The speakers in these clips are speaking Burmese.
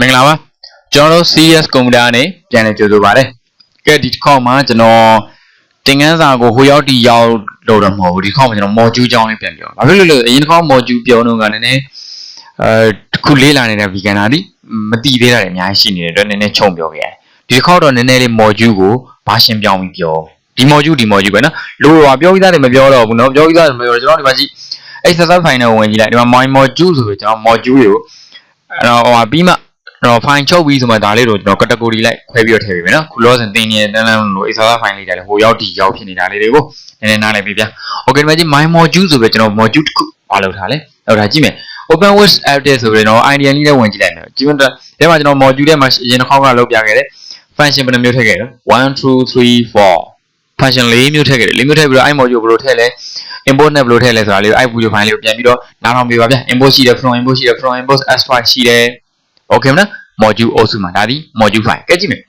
မင်္ဂလာပါကျွန်တော်တို့ CS ကွန်ပျူတာနဲ့ပြန်လည်ကြိုဆိုပါရစေကဲဒီတစ်ခေါက်မှာကျွန်တော်တင်ငန်းစာကိုဟိုရောက်တီရောက်လို့တော့မဟုတ်ဘူးဒီတစ်ခေါက်မှာကျွန်တော် module ကြောင်းလေးပြန်ပြောဘာဖြစ်လို့လဲအရင်တစ်ခေါက် module ပြောတော့ကနည်းနည်းအဲတစ်ခုလေးလာနေတဲ့ vegan တာဒီမတိသေးတာတွေအများကြီးရှိနေတဲ့အတွက်နည်းနည်းခြုံပြောခဲ့ရတယ်ဒီတစ်ခေါက်တော့နည်းနည်းလေး module ကိုဘာရှင်းပြောင်းပြီးပြောဒီ module ဒီ module ပဲနော်လို့ဟာပြောပြီးသားတယ်မပြောတော့ဘူးနော်ပြောပြီးသားတယ်မပြောတော့ကျွန်တော်ဒီမှာကြည့် exercise file နဲ့ဝင်ကြည့်လိုက်ဒီမှာ my module ဆိုပြီးကျွန်တော် module တွေကိုအဲ့တော့ဟိုပြီးမှ တော့ file ချုပ်ပြီးဆိုမှဒါလေးတို့ကျွန်တော် category လိုက်ခွဲပြီးတော့ထည့်ပေးမယ်နော်ခုလောဆန်တင်နေတဲ့တန်းတန်းလို့ exercise file လေးတွေလည်းဟိုရောက်ဒီရောက်ဖြစ်နေတာလေးတွေကိုနည်းနည်းနားလည်ပေးဗျာ okay ဒီမှာကြည့် my module ဆိုပြီးကျွန်တော် module တစ်ခုဘာလုပ်ထားလဲလောက်ထားကြည့်မယ် open with edit ဆိုပြီးတော့ idea လေးနဲ့ဝင်ကြည့်လိုက်မယ်ကြည့်မယ်ဒီမှာကျွန်တော် module ထဲမှာအရင်တစ်ခေါက်ကလုပ်ပြခဲ့တယ် function ဘယ်နှမျိုးထည့်ခဲ့လဲ1 2 3 4 function ၄မျိုးထည့်ခဲ့တယ်၄မျိုးထည့်ပြီးတော့အဲ့ module ဘယ်လိုထည့်လဲ import နဲ့ဘယ်လိုထည့်လဲဆိုတာလေးကိုအဲ့ video file လေးကိုပြန်ပြီးတော့နားထောင်ပေးပါဗျ import ရှိတယ် from import ရှိတယ် from import s5 ရှိတယ် okay မလား module အုပ်စုမှာဒါဒီ module file ကဲကြည့်မယ်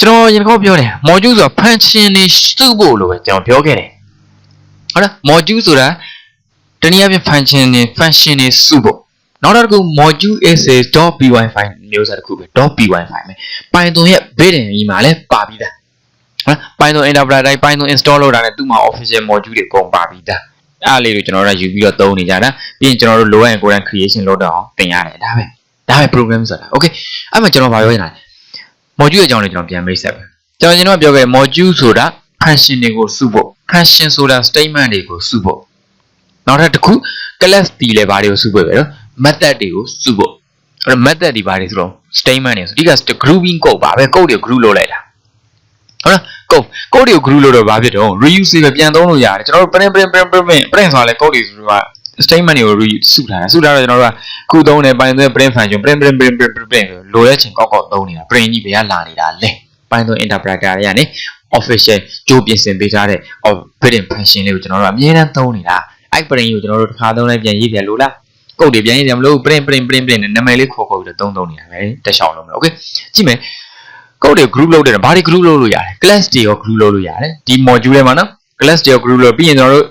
ကျွန်တော်ရင်ခေါက်ပြောတယ် module ဆိုတာ function တွေစုဖို့လို့ပဲကျွန်တော်ပြောခဲ့တယ်ဟုတ်လား module ဆိုတာတနည်းအားဖြင့် function တွေ function တွေစုဖို့နောက်တစ်ခု module is a .py file မျိုးစားတစ်ခုပဲ .py file ပဲ Python ရဲ့ built-in ကြီးမှာလည်းပါပြီးသားနော် Python Enterprise တိုင်း Python install လုပ်တာနဲ့သူ့မှာ official module တွေအကုန်ပါပြီးသား အဲ့လေးတွေကျွန်တော်တို့ယူပြီးတော့သုံးနေကြတာပြီးရင်ကျွန်တော်တို့ low end code creation လုပ်တော့အောင်သင်ရတယ်ဒါပဲဒါပဲ program ဆိုတာ okay အဲ့မှာကျွန်တော်ဗာပြောနေတာ module အကြောင်းလေးကျွန်တော်ပြန်မိတ်ဆက်ပဲကျွန်တော်ကျွန်တော်ပြောခဲ့ module ဆိုတာ function တွေကိုစုဖို့ function ဆိုတာ statement တွေကိုစုဖို့နောက်ထပ်တစ်ခု class တီလည်းဘာတွေကိုစုဖို့ပဲနော် method တွေကိုစုဖို့အဲ့တော့ method တွေဘာတွေဆိုတော့ statement တွေဆိုဒီက grouping code ပါပဲ code တွေ group လုပ်လိုက်တာဟုတ်လား code code တွေကို group လုပ်တော့ဘာဖြစ်တော့ reusable ပြန်သုံးလို့ရတယ်ကျွန်တော်တို့ print print print print print ဆိုတာလေ code တွေဆိုတာ statement တွေကို re စုထားတာစုထားတော့ကျွန်တော်တို့ကခုသုံးတယ် Python ရဲ့ print function print print print print print လိုတဲ့ချိန်ကောက်ကောက်သုံးနေတာ print ကြီးဘယ်ကလာနေတာလဲ Python interpreter တွေကနေ official ကြိုးပြင်ဆင်ပေးထားတဲ့ built-in function လေးကိုကျွန်တော်တို့အမြဲတမ်းသုံးနေတာအဲ့ print ကိုကျွန်တော်တို့တစ်ခါသုံးလိုက်ပြန်ရေးပြန်လို့လားကုတ်တွေပြန်ရေးပြန်မလို့ print print print print နဲ့နာမည်လေးခေါ်ခေါ်ပြီးတော့သုံးသုံးနေတာပဲတက်ရှောင်းလုံးမယ် okay ကြည့်မယ် ကုတ်တွေ group လုပ်တယ်ဘာတွေ group လုပ်လို့ရတယ် class တွေရော group လုပ်လို့ရတယ်ဒီ module ထဲမှာနော် class တွေရော group လုပ်ပြီးရင်ကျွန်တော်တို့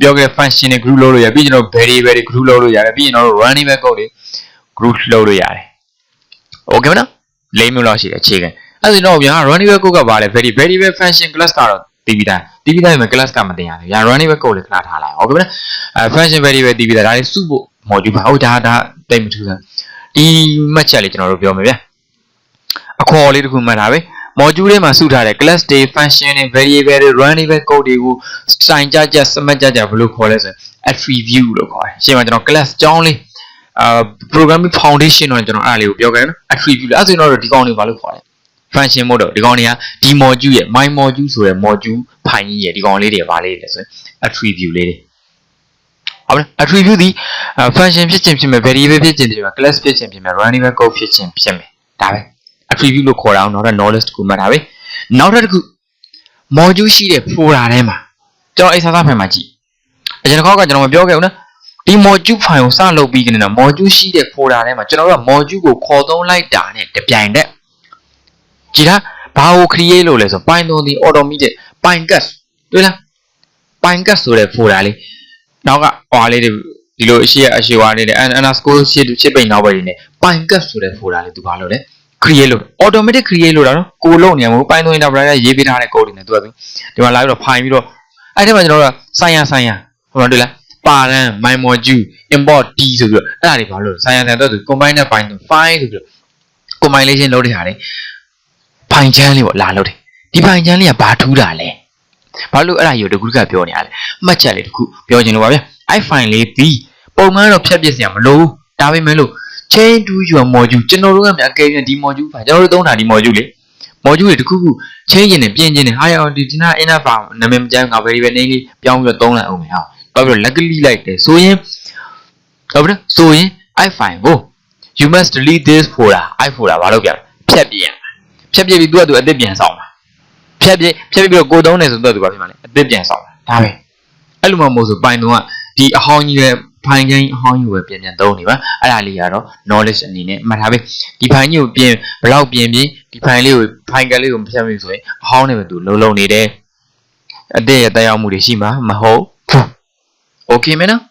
ပြောခဲ့ function တွေ group လုပ်လို့ရတယ်ပြီးရင်ကျွန်တော် variable တွေ group လုပ်လို့ရတယ်ပြီးရင်ကျွန်တော်တို့ running ကုတ်တွေ group လုပ်လို့ရတယ် okay မနော်လေးမျိုးလောက်ရှိတယ်အခြေခံအဲ့ဒါတော့ဗျာ running code ကဘာလဲ very variable function class ကတော့တည်ပြီးသားတည်ပြီးသားရင် class ကမတင်ရဘူးဗျာ running code လေးခဏထားလိုက် okay မနော်အဲ function variable တည်ပြီးသားဒါလေးစုဖို့ module ပါဟုတ်ဒါဒါတိတ်မထူးဆန်းဒီမှတ်ချက်လေးကျွန်တော်တို့ပြောမယ်ဗျာ အခေါ်လေးတစ်ခုမှတ်ထားပဲ module ထဲမှာစုထားတဲ့ class တွေ function တွေ variable တွေ runnable code တွေကိုစိုင်ကြကြစမတ်ကြကြဘယ်လိုခေါ်လဲဆိုရင် attribute လို့ခေါ်တယ်ရှင်းမှာကျွန်တော် class ကြောင်းလေးအာ programming foundation တော့ကျွန်တော်အဲ့ဒါလေးကိုပြောခဲ့နော် attribute လဲအဲ့ဆိုရင်တော့ဒီကောင်လေးဘာလို့ခေါ်လဲ function mode တော့ဒီကောင်လေးကဒီ module ရဲ့ my module ဆိုတဲ့ module ဖိုင်ကြီးရဲ့ဒီကောင်လေးတွေဘာလေးလဲဆိုရင် attribute လေးတွေဟုတ်လား attribute ဒီ function ဖြစ်ခြင်းဖြစ်မယ် variable ဖြစ်ခြင်းဖြစ်မယ် class ဖြစ်ခြင်းဖြစ်မယ် runnable code ဖြစ်ခြင်းဖြစ်မယ်ဒါပဲ attribute လို့ခေါ်တာအောင်နောက်တော့ knowledge တခုမှတ်ထားပဲနောက်တစ်ခု module ရှိတဲ့ folder ထဲမှာကျွန်တော် exercise file မှာကြည့်အရင်တစ်ခေါက်ကကျွန်တော်မပြောခဲ့ဘူးနော်ဒီ module file ကိုစလုပ်ပြီးကနေတော့ module ရှိတဲ့ folder ထဲမှာကျွန်တော်တို့က module ကိုခေါ်သုံးလိုက်တာနဲ့တပြိုင်တည်းကြည်လားဘာကို create လုပ်လဲဆို Python ဒီ automated Pycast တွေ့လား Pycast ဆိုတဲ့ folder လေးနောက်ကဟွာလေးတွေဒီလိုအရှိရအရှိဝါလေးနဲ့ underscore ရှစ်ရှစ်ပိတ်နောက်ပိတ်နေ Pycast ဆိုတဲ့ folder လေးသူဘာလုပ်လဲ create လုပ် automatic create လုပ်တာနော်ကိုလုံးနေမှာမဟုတ် Python interpreter ရေးပေးထားတဲ့ code တွေနဲ့သူကဒီမှာလာပြီးတော့ file ပြီးတော့အဲ့ဒီမှာကျွန်တော်တို့ဆိုင်ရဆိုင်ရဟိုမှာတွေ့လားပါရန် my module import d ဆိုပြီးတော့အဲ့ဒါတွေဘာလို့ဆိုင်ရဆိုင်တော့သူ combine နဲ့ Python file ဆိုပြီးတော့ compilation လုပ်တဲ့ဟာတွေဖိုင်ချမ်းလေးပေါ့လာလုပ်တယ်ဒီဖိုင်ချမ်းလေးကဘာထူးတာလဲဘာလို့အဲ့ဒါကြီးကိုတကူကပြောနေရလဲမှတ်ချက်လေးတခုပြောချင်လို့ပါဗျအဲ့ file လေးဒီပုံမှန်တော့ဖြတ်ပြစ်စရာမလိုဘူးဒါပေမဲ့လို့ chain to your module ကျွန်တော်တို့ကမြန်အကယ်၍ဒီ module ပါကျွန်တော်တို့သုံးတာဒီ module လေ module တွေတခုခု chain ရင်နဲ့ပြင်ကျင်နေဟာရောဒီဒီနာ inner file နာမည်မကြမ်းငါ variable name လေးပြောင်းပြီးတော့သုံးလိုက်အောင်မယ်ဟာဘာဖြစ်လို့လက်ကလေးလိုက်တယ်ဆိုရင်ဟုတ်ပြီဆိုရင် i file ကို you must delete this folder i folder ဘာလို့ပြဖြတ်ပြရဖြတ်ပြပြီးသူကသူအသစ်ပြန်ဆောင်တာဖြတ်ပြဖြတ်ပြပြီးတော့ကိုသုံးတယ်ဆိုတော့သူဘာဖြစ်မှာလဲအသစ်ပြန်ဆောင်တာဒါပဲအဲ့လိုမှမဟုတ်ဆိုပိုင်တော့ကဒီအဟောင်းကြီးရဲ့ ဖိုင်ကင်းအဟောင်းကြီးကိုပဲပြင်ပြန်သုံးနေပါအဲ့ဒါလေးကတော့ knowledge အနေနဲ့မှတ်ထားပေးဒီဖိုင်ကြီးကိုပြင်ဘယ်လောက်ပြင်ပြင်ဒီဖိုင်လေးကိုဖိုင်ကလေးကိုမဖြတ်မိဆိုရင်အဟောင်းနဲ့ပဲသူလုံးလုံးနေတယ်အတဲ့ရတရားမှုတွေရှိမှာမဟုတ်ဘူး okay မနော်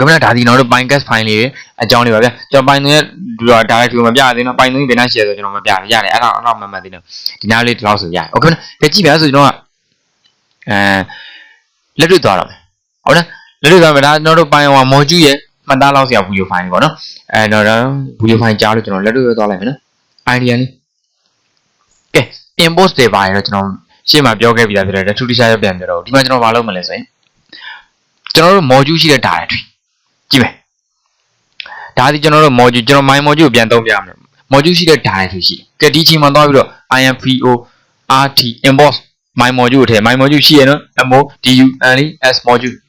ကမ္ဘာဒါဒီကျွန်တော်တို့ Pinecast file လေးအကြောင်းလေးပါဗျာကျွန်တော် Python ရဲ့ဒီတော့ direct view မပြသေးနော် Python ဘယ်နှ share ဆိုကျွန်တော်မပြဘူးရတယ်အဲ့ဒါအဲ့တော့မမှတ်သေးနော်ဒီနားလေးဒီလောက်ဆိုရတယ်โอเคနော်ကြည့်ပြဆိုကျွန်တော်ကအဲလက်တွေ့သွားတော့မယ်ဟုတ်လား လက်တွေ့သွားမယ်ဒါကျွန်တော်တို့ Python ဟော module ရဲ့မှတ်သားလောက်ဆရာ video file ပေါ့နော်အဲတော့ video file ကြားလို့ကျွန်တော်လက်တွေ့သွားလိုက်မယ်နော် idea လေးကဲ import တွေပါရတော့ကျွန်တော်ရှေ့မှာပြောခဲ့ပြီးသားဖြစ်တယ်ထူးထူးခြားခြားပြန်ပြောတော့ဒီမှာကျွန်တော်မလုပ်မလဲဆိုရင်ကျွန်တော်တို့ module ရှိတဲ့ directory ကြည့်မယ်ဒါဒီကျွန်တော်တို့ module ကျွန်တော် my module ကိုပြန်သုံးပြရမယ် module ရှိတဲ့ directory ရှိတယ်ကဲဒီချိန်မှာသွားပြီးတော့ info rt import my module ထဲ my module ရှိရနော် mo du ali s module ဟော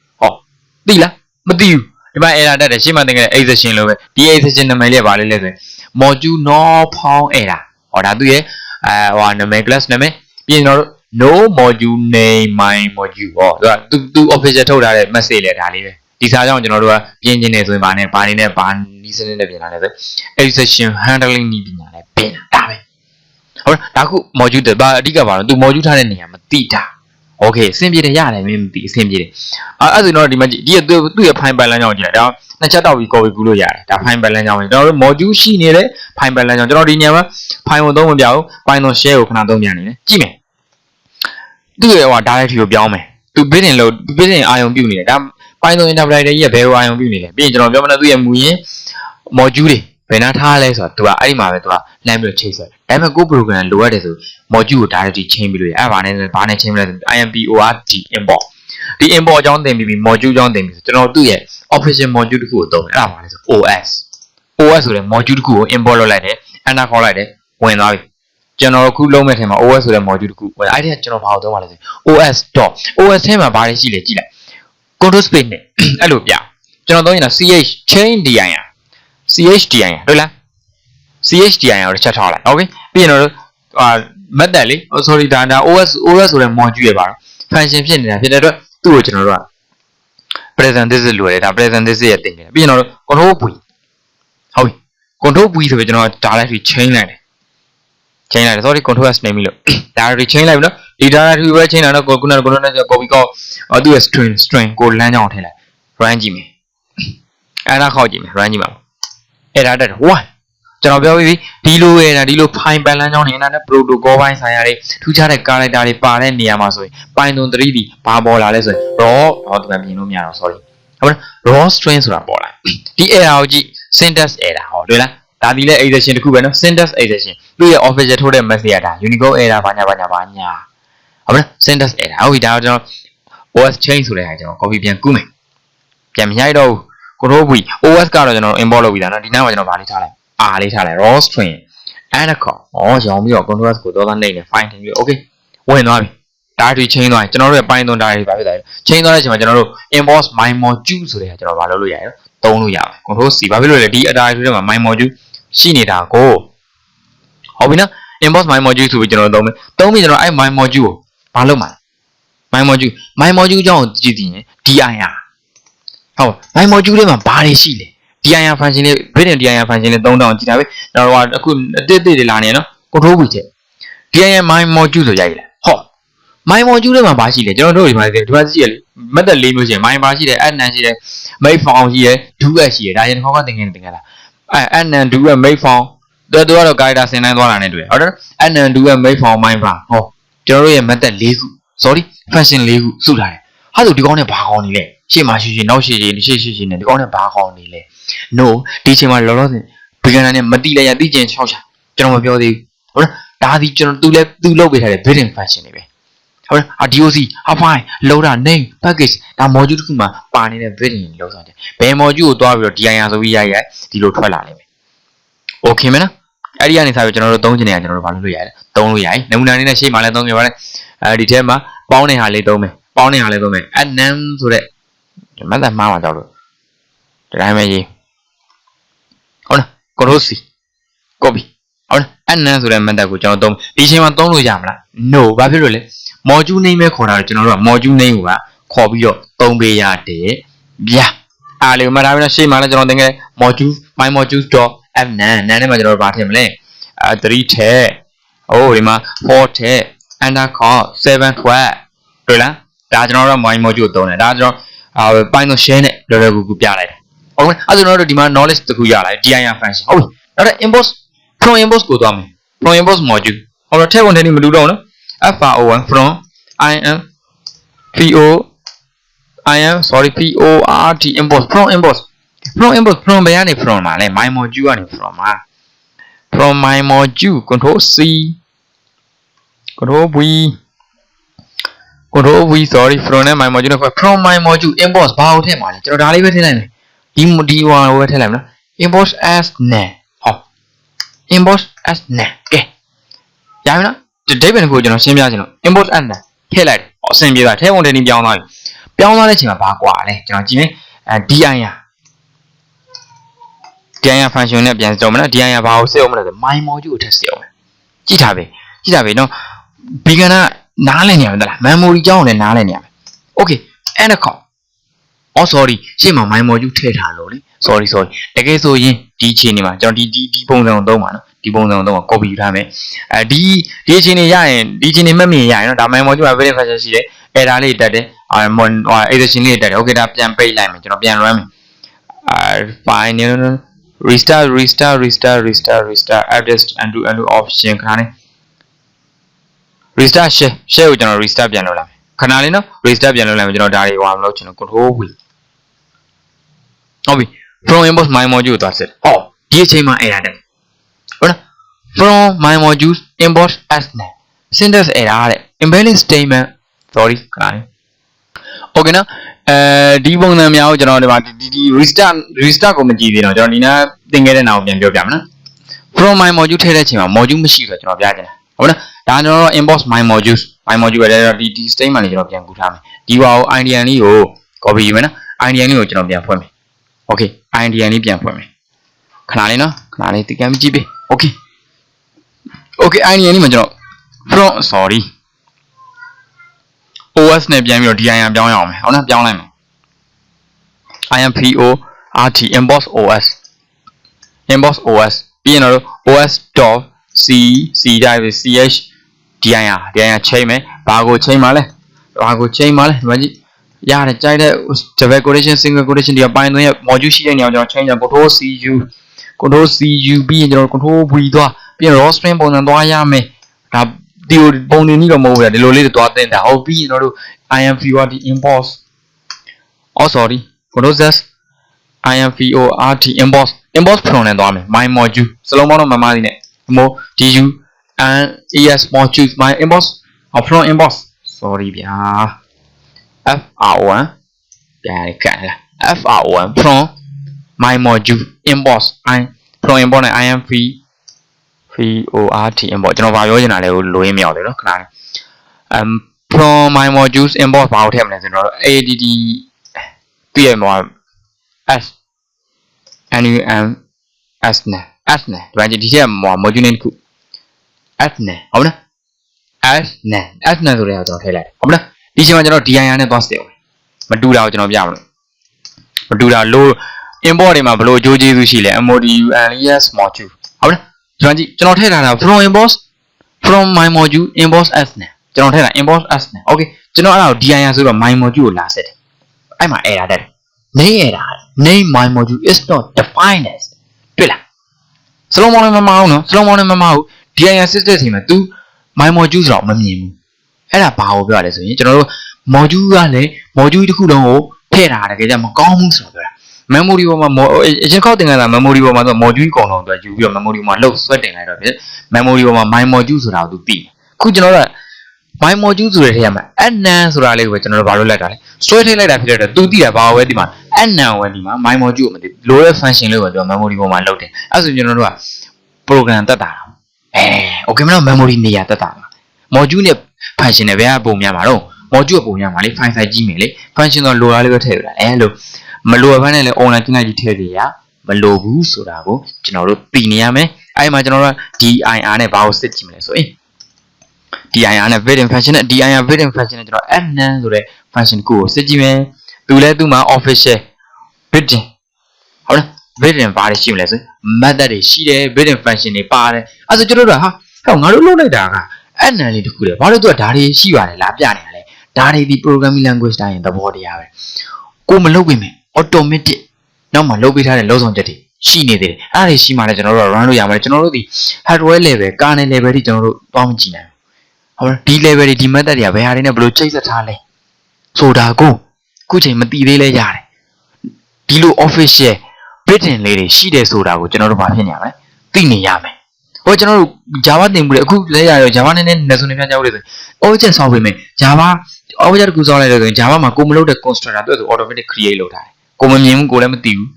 သိလားမသိဘူးဒီမှာ error တက်တယ်ရှင်းမှသင်ခဲ့တဲ့ exception လို့ပဲဒီ exception နာမည်လေးကဘာလဲလဲဆိုရင် module not found error ဟောဒါသူရဲ့အဲဟိုနာမည် class နာမည်ပြီးရင်တော့ no module name my module ဟောသူကသူ official ထုတ်ထားတဲ့ message လေဒါလေးပဲဒီစာကြောင့်ကျွန်တော်တို့ကပြင်ကျင်နေဆိုရင်ဗာနဲ့ဗာနေနဲ့ဗာနီးစနစ်နဲ့ပြင်လာတယ်ဆို exception handling နည်းပညာနဲ့ပြင်တာဒါပဲဟုတ်လားဒါခု module တဘာအဓိကပါတော့သူ module ထားတဲ့နေရာမသိတာ okay အဆင်ပြေတယ်ရတယ်မင်းမသိအဆင်ပြေတယ်အဲအဲ့ဆိုတော့ဒီမှာကြည့်ဒီသူသူ့ရဲ့ file balance ကြောင့်ကြည့်လိုက်ဒါနှစ်ချက်တောက်ပြီး copy ကူးလို့ရတယ်ဒါ file balance ကြောင့်ကျွန်တော်တို့ module ရှိနေတဲ့ file balance ကြောင့်ကျွန်တော်ဒီနေရာမှာ file ကိုသုံးမပြဘူး Python share ကိုခဏသုံးပြနေတယ်ကြည့်မယ်သူ့ရဲ့ဟို directory ကိုပြောင်းမယ်သူ building လို့ building အာရုံပြုနေတယ်ဒါ Python interpreter ရဲ့ဘယ်လိုအာရုံပြုနေလဲပြီးရင်ကျွန်တော်ပြောမလို့သူ့ရဲ့မူရင်း module တွေ ဘယ်နှထားလဲဆိုတော့သူကအဲ့ဒီမှာပဲသူကလမ်းပြီးချိတ်ဆက်ဒါပေမဲ့ကို program လိုအပ်တယ်ဆို module ကို directly ချိန်ပြီးလို့ရအဲ့ဘာနဲ့ဘာနဲ့ချိန်မလဲဆို import import ဒီ import အကြောင်းသင်ပြီးပြီ module အကြောင်းသင်ပြီးဆိုကျွန်တော်သူ့ရဲ့ official module တစ်ခုကိုသုံးတယ်အဲ့ဒါဘာလဲဆို OS OS ဆိုတဲ့ module တစ်ခုကို import လုပ်လိုက်တယ် enter ခေါ်လိုက်တယ်ဝင်သွားပြီကျွန်တော်အခုလုံးမဲ့ထဲမှာ OS ဆိုတဲ့ module တစ်ခုဝင်အဲ့ဒီကကျွန်တော်ဘာကိုသုံးပါလဲဆို OS. OS ထဲမှာဘာတွေရှိလဲကြည့်လိုက် control space နဲ့အဲ့လိုပြကျွန်တော်သုံးနေတာ ch chain dir CHDI တွေ့လား CHDI ကိုတစ်ချက်ထားလိုက် okay ပြီးရင်တော့ဟာ method လေ sorry ဒါဒါ OS OS ဆိုတဲ့ module ရပါတော့ function ဖြစ်နေတာဖြစ်တဲ့အတွက်သူ့ကိုကျွန်တော်တို့က present this လို့ရတယ်ဒါ present this ရဲ့တင်တယ်ပြီးရင်တော့ control v ဟုတ်ပြီ control v ဆိုပြီးကျွန်တော်ဒါလိုက်ပြီး chain လိုက်တယ် chain လိုက်တယ် sorry control s နေပြီလို့ directory chain လိုက်ပြီနော်ဒီ directory ပဲ chain လာတော့ခုနကခုနက copy ကောသူ့ရဲ့ string string ကိုလမ်းကြောင်းထည့်လိုက် run ကြည့်မယ်အဲ့ဒါခောက်ကြည့်မယ် run ကြည့်ပါ အဲ့ဒါတက်တယ်1ကျွန်တော်ပြောပြီးဒီလိုရတာဒီလို fine balance ကြောင်းနေနာနဲ့ protocol ဘိုင်းဆိုင်ရာတွေထူးခြားတဲ့ character တွေပါတဲ့နေရာမှာဆိုရင် Python 3D ဘာပေါ်လာလဲဆိုရင် raw ဟောဒီမှာမြင်လို့မရတော့ sorry ဟုတ်လား raw string ဆိုတာပေါ်လာဒီ error ကိုကြည့် syntax error ဟောတွေ့လားဒါဒီလေ exception တစ်ခုပဲနော် syntax exception သူ့ရဲ့ official ထိုးတဲ့ message ကဒါ unicode error ဘာညာဘာညာဘာညာဟုတ်လား syntax error ဟုတ်ပြီဒါတော့ကျွန်တော် OS change ဆိုတဲ့ဟာကျွန်တော် copy ပြန်ကူးမယ်ပြန်မရိုက်တော့ဘူး group v os ကတော့ကျွန်တော်တို့ import လုပ်ပြီးသားနော်ဒီနောက်မှာကျွန်တော်ဗာလေးထားလိုက် r လေးထားလိုက် raw string and call ဩရောင်းပြီးတော့ control s ကိုဒေါ်လာနှိပ်နေ fine တင်ပြီး okay ဝင်သွားပြီဒါတွေချင်းသွားရင်ကျွန်တော်တို့ရဲ့ python ဒါတွေဘာဖြစ်လဲချင်းသွားတဲ့အချိန်မှာကျွန်တော်တို့ import my module ဆိုတဲ့ဟာကျွန်တော်ဗာလုပ်လို့ရရတုံးလို့ရပါတယ် control c ဘာဖြစ်လို့လဲဒီအတိုင်းဆိုတဲ့မှာ my module ရှိနေတာကိုဟုတ်ပြီနော် import my module ဆိုပြီးကျွန်တော်သုံးမယ်သုံးပြီးကျွန်တော်အဲ့ my module ကိုဘာလုပ်မှာ my module my module အကြောင်းကိုကြည့်ကြည့်ရင် dir ဟုတ် my module ထဲမှာဘာတွေရှိလဲ dir function လေး built-in dir function လေးသုံးတောင်ကြည့်တာပဲတော့ဟိုအခုအတစ်တစ်တွေလာနေနော် control v ချက် dir my module ဆိုရိုက်လာဟော my module ထဲမှာဘာရှိလဲကျွန်တော်တို့ဒီမှာဒီမှာကြည့်ရလေ method ၄မျိုးရှိတယ် my ဘာရှိတယ် add none ရှိတယ် make found ရှိတယ် do add ရှိတယ်ဒါရင်တစ်ခေါက်ကသင်ငယ်သင်ငယ်လားအဲ add none do add make found တော်တော်တော့ character ဆင်းတိုင်းသွားတာနဲ့တွေ့ဟုတ်တယ် add none do add make found my ဘာဟောကျွန်တော်တို့ရဲ့ method ၄ခု sorry function ၄ခုစုထားတယ် ဟာဆိုဒီကောင်းနဲ့ဘာကောင်းနေလဲရှေ့မှာရှိရှိနောက်ရှိရှိရှေ့ရှိရှိနဲ့ဒီကောင်းနဲ့ဘာကောင်းနေလဲ no ဒီချိန်မှာလောလောဆယ် beginner နဲ့မတိလိုက်ရသိကျင်6ချာကျွန်တော်မပြောသေးဘူးဟုတ်လားဒါဒီကျွန်တော်သူလဲသူလုပ်ပေးထားတဲ့ built-in function တွေပဲဟုတ်လား DOC file loader name package ဒါ module တစ်ခုမှာပါနေတဲ့ built-in လောက်ဆောင်တယ်ဘယ် module ကိုသွားပြီးတော့ dir ဆိုပြီးရိုက်ရိုက်ဒီလိုထွက်လာလိမ့်မယ် okay မလားအဲ့ဒီကနေစပြီးကျွန်တော်တို့သုံးချင်နေတာကျွန်တော်တို့ဘာလုပ်လို့ရတယ်သုံးလို့ရတယ်နမူနာလေးနဲ့ရှေ့မှာလည်းသုံးပြပါတယ်အဲဒီထဲမှာပေါင်းတဲ့ဟာလေးသုံးမယ် ပေါင်းတဲ့ဟာလေးသုံးမယ် anem ဆိုတဲ့မသက်မှားမှာကြောက်လို့ဒီတိုင်းပဲရေးဟုတ်လား control c copy ဟုတ်လား anem ဆိုတဲ့ method ကိုကျွန်တော်သုံးဒီချိန်မှာသုံးလို့ရမလား no ဘာဖြစ်လို့လဲ module name ပဲခေါ်တာကျွန်တော်တို့က module name ကိုကခေါ်ပြီးတော့သုံးပေးရတယ်ဗျာအားလေးမှတ်ထားပြီးတော့ရှေ့မှာလည်းကျွန်တော်သင်ခဲ့ module my modules.f nan nan နဲ့မှာကျွန်တော်တို့ဗာထည့်မလဲအဲ3ထည့်ဟိုဒီမှာ4ထည့် undercore 7 12တွေ့လား ဒါကျွန်တော်တို့ my module သုံးတယ်ဒါကျွန်တော်အာ Python shell နဲ့လွယ်လွယ်ကူကူပြလိုက်တယ်ဟုတ်ကဲ့အဲ့ဒါကျွန်တော်တို့ဒီမှာ knowledge တစ်ခုရလိုက် dir function ဟုတ်ပြီနောက်တော့ import from import ကိုသွားမယ် from import module ဟုတ်တော့ tag content မတူတော့နော် fro1 from im po im sorry port import from import from import from ဘယ်ကနေ from မှာလဲ my module ကနေ from မှာ from my module control c control v control v sorry from နဲ့ my module နဲ့ from my module import ဘာကိုထည့်မှာလဲကျွန်တော်ဒါလေးပဲထည့်လိုက်မယ်ဒီဒီဟိုကိုပဲထည့်လိုက်မယ်နော် import as ne ဟော import as ne ကဲရပြီနော်ဒီဒိဗန်ကိုကျွန်တော်ရှင်းပြချင်လို့ import as ne ထည့်လိုက်တယ်ဟောအဆင်ပြေတာထည့်ဝင်တယ်နေပြောင်းသွားပြီပြောင်းသွားတဲ့အချိန်မှာဘာကွာလဲကျွန်တော်ကြည့်မယ်အဲ dir ရ dir function နဲ့ပြန်ကြောမလား dir ဘာကိုစစ်အောင်မလဲဆို my module ကိုထည့်စစ်အောင်ကြည့်ထားပဲကြည့်ထားပဲနော် beginner နားလည်နေရမှာလား memory ကြောင်းကိုလည်းနားလည်နေရမယ် okay and a call oh sorry ရှေ့မှာ my module ထည့်ထားလို့လေ sorry sorry တကယ်ဆိုရင်ဒီအချိန်နေမှာကျွန်တော်ဒီဒီဒီပုံစံကိုသုံးပါနော်ဒီပုံစံကိုသုံးပါ copy ယူထားမယ်အဲဒီဒီအချိန်နေရရင်ဒီအချိန်နေမှတ်မြင်ရရင်နော်ဒါ my module မှာ very function ရှိတယ် error လေးတက်တယ်အာ mon ဟို exception လေးတက်တယ် okay ဒါပြန်ပိတ်လိုက်မယ်ကျွန်တော်ပြန် run မယ်အာ fine no no restart restart restart restart restart adjust undo undo option ခဏလေး restart share share ကိုကျွန်တော် restart ပြန်လုပ်လိုက်မယ်ခဏလေးနော် restart ပြန်လုပ်လိုက်မယ်ကျွန်တော်ဒါတွေဟိုအောင်လုပ်ချင်တော့ control v ဟုတ်ပြီ from inbox my module ကိုသွားစစ်ဟောဒီအချိန်မှာ error တက်ဟုတ်လား from my module inbox as net syntax error တဲ့ embedding statement sorry ခဏလေး okay နော်အဲဒီပုံစံများကိုကျွန်တော်ဒီမှာဒီဒီ restart restart ကိုမကြည့်သေးတော့ကျွန်တော်ဒီနားသင်ခဲ့တဲ့နာကိုပြန်ပြောပြမယ်နော် from my module ထည့်တဲ့အချိန်မှာ module မရှိဆိုတော့ကျွန်တော်ပြချင်တယ်ဟုတ်လား ဒါကျွန်တော်တို့ inbox my modules my module ရဲ့ဒီဒီ statement လေးကျွန်တော်ပြန်ကူထားမယ်ဒီဟာကို IDN လေးကို copy ယူမယ်နော် IDN လေးကိုကျွန်တော်ပြန်ဖွင့်မယ် okay IDN လေးပြန်ဖွင့်မယ်ခဏလေးနော်ခဏလေးတကယ်မကြည့်ပေး okay okay IDN လေးမှာကျွန်တော် from sorry OS နဲ့ပြန်ပြီးတော့ DIN ပြောင်းရအောင်မယ်ဟုတ်လားပြောင်းလိုက်မယ် IMPO RT inbox OS inbox OS ပြီးရင်တော့ os.c c တိုင်း ပဲ ch dir dir ချိန်မယ်ဘာကိုချိန်မှာလဲဘာကိုချိန်မှာလဲဒီမှာကြည့်ရတယ်ကြိုက်တဲ့ double quotation single quotation ဒီပိုင်းသွင်းရဲ့ module ရှိတဲ့နေရာကျွန်တော်ချိန်ကြ control cu control cu ပြီးရင်ကျွန်တော် control v သွားပြီးရင် raw string ပုံစံသွားရမယ်ဒါဒီပုံနေနည်းတော့မဟုတ်ဘူးဒီလိုလေးတွေသွားတင်တာဟုတ်ပြီးရင်ကျွန်တော်တို့ imvrt import oh sorry control z imvort import import from နဲ့သွားမယ် my module စလုံးပေါင်းတော့မမသည်နဲ့ mo du and es module my import from import sorry ဗျာ fr1 ပြန်ကန်လာ fr1 from my module import i from import နဲ့ imv vort import ကျွန်တော်ဗာပြောချင်တာလဲကိုလိုရင်းမရောက်သေးနော်ခဏလေး um from my modules import ဘာကိုထည့်မလဲဆိုတော့ add ပြည့်မှာ s num s နဲ့ s နဲ့ဒီမှာဒီထက် module name တစ်ခု s နဲ့ဟုတ်မလား s နဲ့ s နဲ့ဆိုတဲ့ဟာကျွန်တော်ထည့်လိုက်ဟုတ်မလားဒီချိန်မှာကျွန်တော် dir နဲ့သွားစစ်အောင်မတူတာကိုကျွန်တော်ပြမလို့မတူတာလို့ import တွေမှာဘယ်လိုအကျိုးကျေးဇူးရှိလဲ module alias module ဟုတ်မလားဒီမှာကြည့်ကျွန်တော်ထည့်ထားတာ from import from my module import s နဲ့ကျွန်တော်ထည့်တာ import s နဲ့ okay ကျွန်တော်အဲ့ဒါကို dir ဆိုတော့ my module ကိုလာဆက်တယ်အဲ့မှာ error တက်တယ် name error name my module is not defined as တွေ့လားစလုံးပေါင်းလည်းမမအောင်နော်စလုံးပေါင်းလည်းမမအောင် DIR system စီမှာ तू my module ဆိုတော့မမြင်ဘူးအဲ့ဒါဘာကိုပြောရလဲဆိုရင်ကျွန်တော်တို့ module ကလည်း module တစ်ခုလုံးကိုထည့်ထားတာတကယ်ကြမကောင်းဘူးဆိုတော့ပြောတာ memory ပေါ်မှာအရင်ခောက်တင်ခဲ့တာ memory ပေါ်မှာသူ module အကုန်လုံးသူယူပြီးတော့ memory ပေါ်မှာလှုပ်ဆွဲတင်လိုက်တော့ဖြစ် memory ပေါ်မှာ my module ဆိုတာကိုသူသိခုကျွန်တော်တို့က my module ဆိုတဲ့ထဲမှာ anan ဆိုတာလေးကိုပဲကျွန်တော်တို့ဘာလို့လိုက်တာလဲဆွဲထည့်လိုက်တာဖြစ်တဲ့အတွက်သူသိတာဘာပဲဒီမှာ anan ဝင်ဒီမှာ my module ကိုမသိလိုတဲ့ function လေးကိုပဲသူ memory ပေါ်မှာလှုပ်တယ်အဲ့ဆိုကျွန်တော်တို့က program တက်တာ အဲ okay မလား memory နေရာတက်တာပါ module နဲ့ function နဲ့ဘယ်ကပုံများမှာတော့ module ကပုံများမှာလေ file size ကြီးမယ်လေ function တော့လိုတာလေးပဲထည့်ရတာအဲလို့မလိုဘဲနဲ့လည်း online ကျင်းလိုက်ကြီးထည့်ပြရမလိုဘူးဆိုတာကိုကျွန်တော်တို့သိနေရမယ်အဲဒီမှာကျွန်တော်တို့ dir နဲ့ဘာကိုစစ်ကြည့်မလဲဆိုရင် dir နဲ့ built-in function နဲ့ dir built-in function နဲ့ကျွန်တော် anan ဆိုတဲ့ function တစ်ခုကိုစစ်ကြည့်မယ်သူလည်းသူ့မှာ official built-in ဟုတ်လား built-in ဘာတွေရှိမလဲဆို method တွေရှိတယ် built-in function တွေပါတယ်အဲဆိုကျွန်တော်တို့ကဟာဟဲ့ငါတို့လုပ်လိုက်တာက anan လေးတစ်ခုလေဘာလို့သူကဒါတွေရှိပါတယ်လားပြနေရလဲဒါတွေဒီ programming language တိုင်းရင်သဘောတရားပဲကိုမလုပ်ပြင်မယ် automatic နောက်မှလုပ်ပေးထားတဲ့လုံဆောင်ချက်တွေရှိနေသေးတယ်အဲ့ဒါတွေရှိမှလည်းကျွန်တော်တို့က run လို့ရမှာလေကျွန်တော်တို့ဒီ hardware level ကာနယ် level တွေကျွန်တော်တို့တောင်းမကြည့်နိုင်ဘူးဟုတ်လားဒီ level တွေဒီ method တွေကဘယ်ဟာတွေနဲ့ဘယ်လိုချိတ်ဆက်ထားလဲဆိုတာကိုအခုချိန်မသိသေးလဲရတယ်ဒီလို official written လေးတွေရှိတယ်ဆိုတာကိုကျွန်တော်တို့ဘာဖြစ်နေရမလဲသိနေရမယ်ဟိုကျွန်တော်တို့ Java သင်မှုတွေအခုလဲရရော Java နည်းနည်းလက်စုံနေပြန်ကြောက်လို့ဆိုရင် object ဆောက်ပေးမယ် Java object တစ်ခုဆောက်လိုက်လို့ဆိုရင် Java မှာကိုမလုပ်တဲ့ constructor သူ့ဆို automatic create လုပ်ထားတယ်ကိုမမြင်ဘူးကိုလည်းမသိဘူး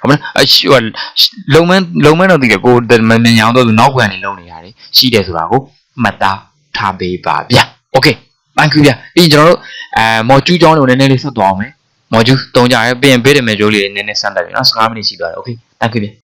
ဟုတ်မလားအရှိဟိုလုံမန်းလုံမန်းတော့သိတယ်ကိုမမြင်အောင်တော့သူနောက်ခံနေလုံနေရတယ်ရှိတယ်ဆိုတာကိုမှတ်သားထားပေးပါဗျ okay thank you ဗျပြီးရင်ကျွန်တော်တို့အဲ module ကြောင်းတွေကိုနည်းနည်းလေးဆက်သွားအောင်မယ် module တုံးကြရဲပြီးရင် bit image လေးနည်းနည်းစမ်းတက်ပြီနော်15မိနစ်ရှိသွားတယ် okay thank you ဗျ